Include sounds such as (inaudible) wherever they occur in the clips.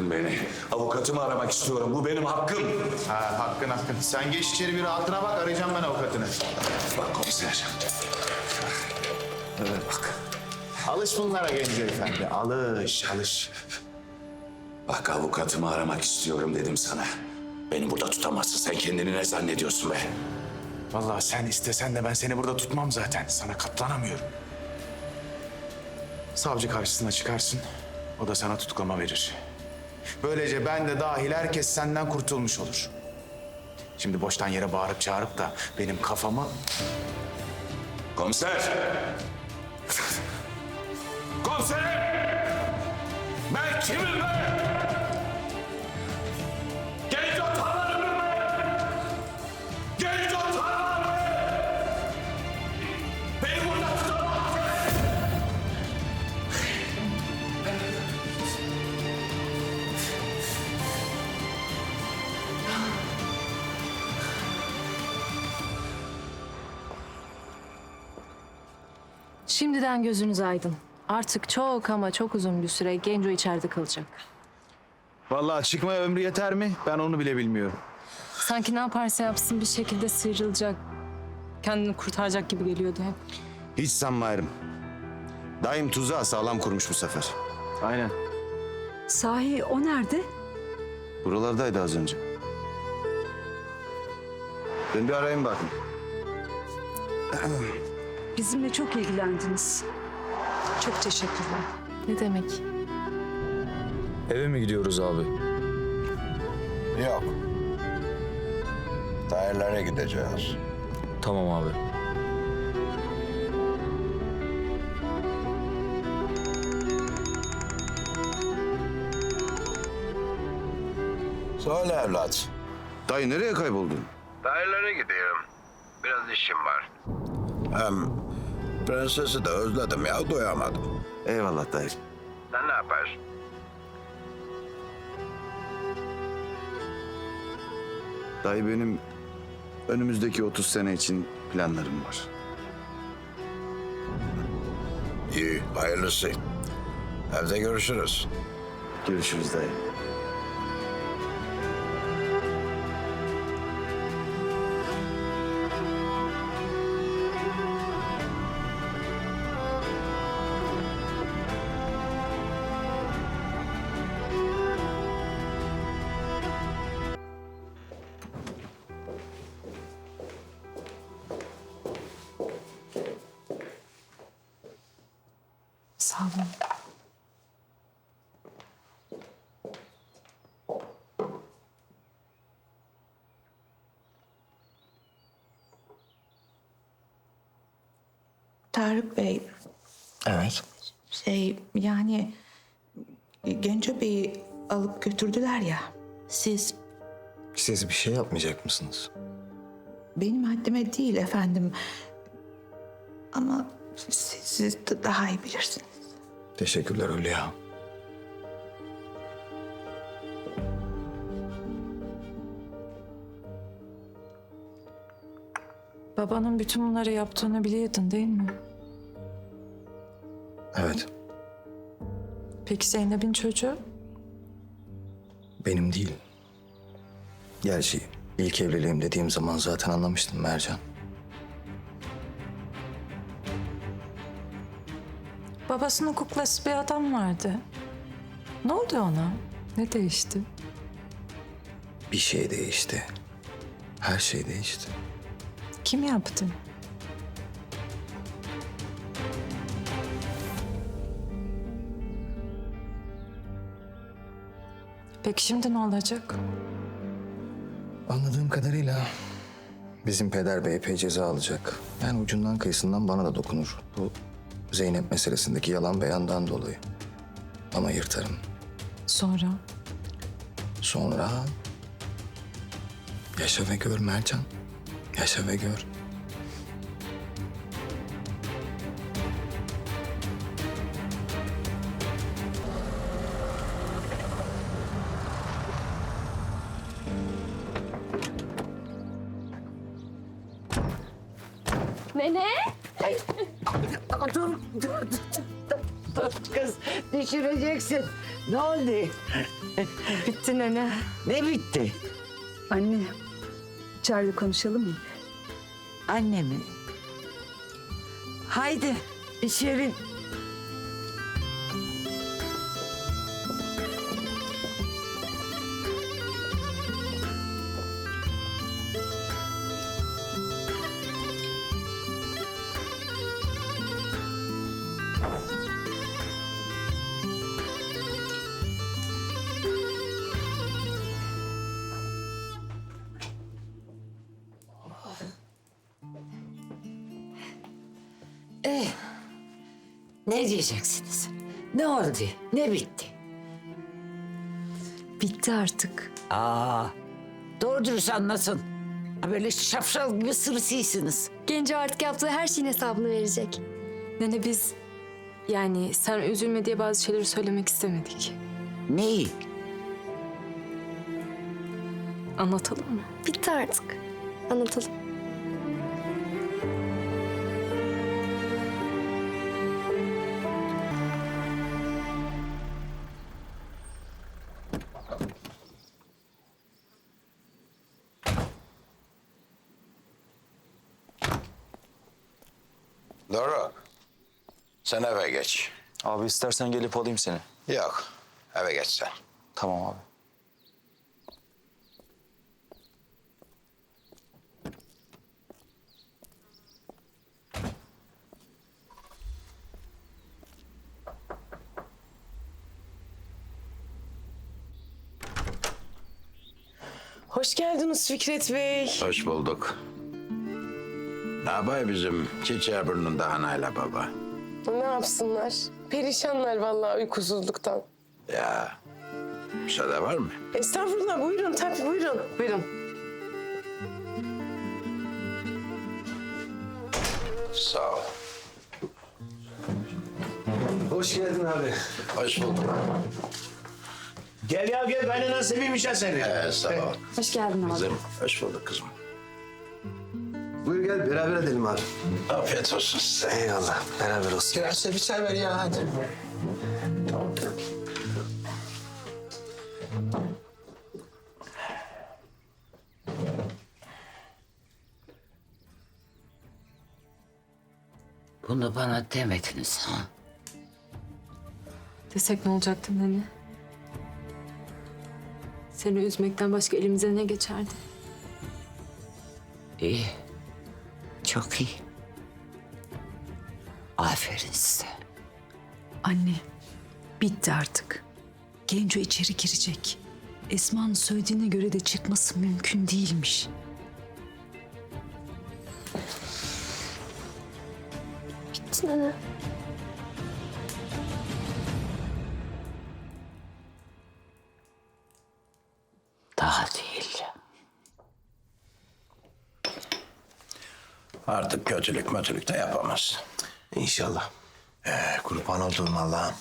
Bırakın beni. Avukatımı aramak istiyorum. Bu benim hakkım. Ha hakkın hakkın. Sen geç içeri bir rahatına bak arayacağım ben avukatını. Bak komiser. Evet bak. Alış bunlara Genco Efendi. Alış alış. Bak avukatımı aramak istiyorum dedim sana. Beni burada tutamazsın. Sen kendini ne zannediyorsun be? Vallahi sen istesen de ben seni burada tutmam zaten. Sana katlanamıyorum. Savcı karşısına çıkarsın. O da sana tutuklama verir. Böylece ben de dahil herkes senden kurtulmuş olur. Şimdi boştan yere bağırıp çağırıp da benim kafamı... Komiser! Komiserim! Ben kimim ben? Şimdiden gözünüz aydın. Artık çok ama çok uzun bir süre Genco içeride kalacak. Vallahi çıkmaya ömrü yeter mi? Ben onu bile bilmiyorum. Sanki ne yaparsa yapsın bir şekilde sıyrılacak. Kendini kurtaracak gibi geliyordu hep. Hiç sanmıyorum. Daim tuzağı sağlam kurmuş bu sefer. Aynen. Sahi o nerede? Buralardaydı az önce. Ben bir arayayım bakın. (clears throat) Bizimle çok ilgilendiniz. Çok teşekkürler. Ne demek? Eve mi gidiyoruz abi? Yok. Dairelere gideceğiz. Tamam abi. Söyle evlat. Dayı nereye kayboldun? Dairelere gidiyorum. Biraz işim var. Hem prensesi de özledim ya doyamadım. Eyvallah dayı. Sen ne yaparsın? Dayı benim önümüzdeki 30 sene için planlarım var. İyi, hayırlısı. Evde görüşürüz. Görüşürüz dayı. Sağ olun. Tarık Bey, Evet. şey yani Genco Bey'i alıp götürdüler ya. Siz Siz bir şey yapmayacak mısınız? benim haddime değil efendim. Ama siz, daha iyi bilirsiniz. Teşekkürler Hülya. Babanın bütün bunları yaptığını biliyordun değil mi? Evet, Peki Zeynep'in çocuğu? benim değil. Gerçi ilk evliliğim dediğim zaman zaten anlamıştım Mercan. Babasının kuklası bir adam vardı. Ne oldu ona? Ne değişti? Bir şey değişti. Her şey değişti. Kim yaptı? Peki şimdi ne olacak? Anladığım kadarıyla bizim peder bey epey ceza alacak. Yani ucundan kıyısından bana da dokunur. Bu Zeynep meselesindeki yalan beyandan dolayı. Ama yırtarım. Sonra? Sonra yaşa ve gör Mercan. Yaşa ve gör. Nene? Tut kız düşüreceksin. Ne oldu? Bitti nene. Ne bitti? Anne, içeride konuşalım mı? Anne mi? Haydi içeri. Eh, ne diyeceksiniz? Ne oldu? Ne bitti? Bitti artık. Aa, doğru dürüst anlatın. Ha, Böyle şapşal gibi sırısıysınız. Genco artık yaptığı her şeyin hesabını verecek. Nene biz yani sen üzülme diye bazı şeyleri söylemek istemedik. Neyi? Anlatalım mı? Bitti artık. Anlatalım. Doruk. Sen eve geç. Abi istersen gelip alayım seni. Yok. Eve geç sen. Tamam abi. Hoş geldiniz Fikret Bey. Hoş bulduk. Ne yapay bizim çiçeği burnunda anayla baba? Ne yapsınlar? Perişanlar vallahi uykusuzluktan. Ya müsaade var mı? Estağfurullah buyurun tabii buyurun. Buyurun. Sağ ol. Hoş geldin abi. Hoş bulduk. Gel ya gel nasıl seveyim ya seni. Ee, sağ ol. Hoş geldin abi. Kızım, hoş bulduk kızım. Buyur gel beraber edelim abi. Afiyet olsun size. Eyvallah beraber olsun. Girerse bir çay ver ya hadi. Bunu bana demediniz ha? Desek ne olacaktı nene? Seni üzmekten başka elimize ne geçerdi? İyi. Çok iyi. Aferin size. Anne, bitti artık. Genco içeri girecek. Esma'nın söylediğine göre de çıkması mümkün değilmiş. Bitti nene. Kötülük mötülük de yapamaz. İnşallah. Ee, kurban olduğum Allah'ım.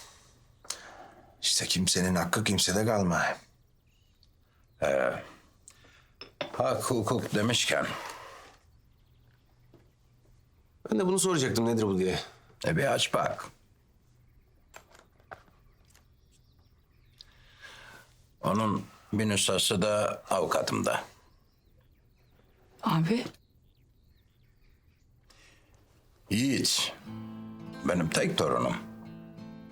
İşte kimsenin hakkı kimsede kalmay. Hak hukuk demişken Ben de bunu soracaktım nedir bu diye. e bir aç bak. Onun bir nüshası da avukatımda. Abi, Yiğit. Benim tek torunum.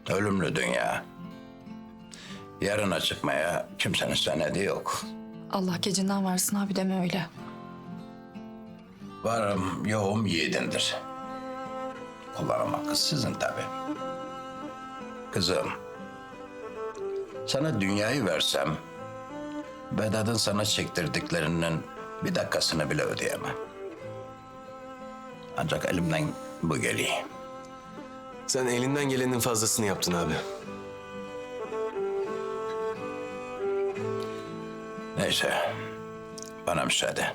Ölümlü dünya. Yarına çıkmaya kimsenin senedi yok. Allah gecinden varsın abi deme öyle. Varım yoğum yiğidindir. Kullanım hakkı sizin tabi. Kızım. Sana dünyayı versem... Vedat'ın sana çektirdiklerinin bir dakikasını bile ödeyemem. Ancak elimden bu geliyor. Sen elinden gelenin fazlasını yaptın abi. Neyse. Bana müsaade.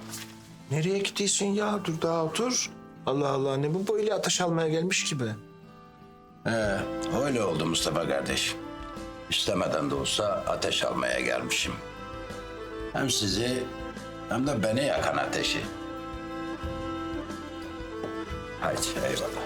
Nereye gidiyorsun ya? Dur daha otur. Allah Allah ne bu böyle ateş almaya gelmiş gibi. Ee, öyle oldu Mustafa kardeş. İstemeden de olsa ateş almaya gelmişim. Hem sizi hem de beni yakan ateşi. Haydi eyvallah.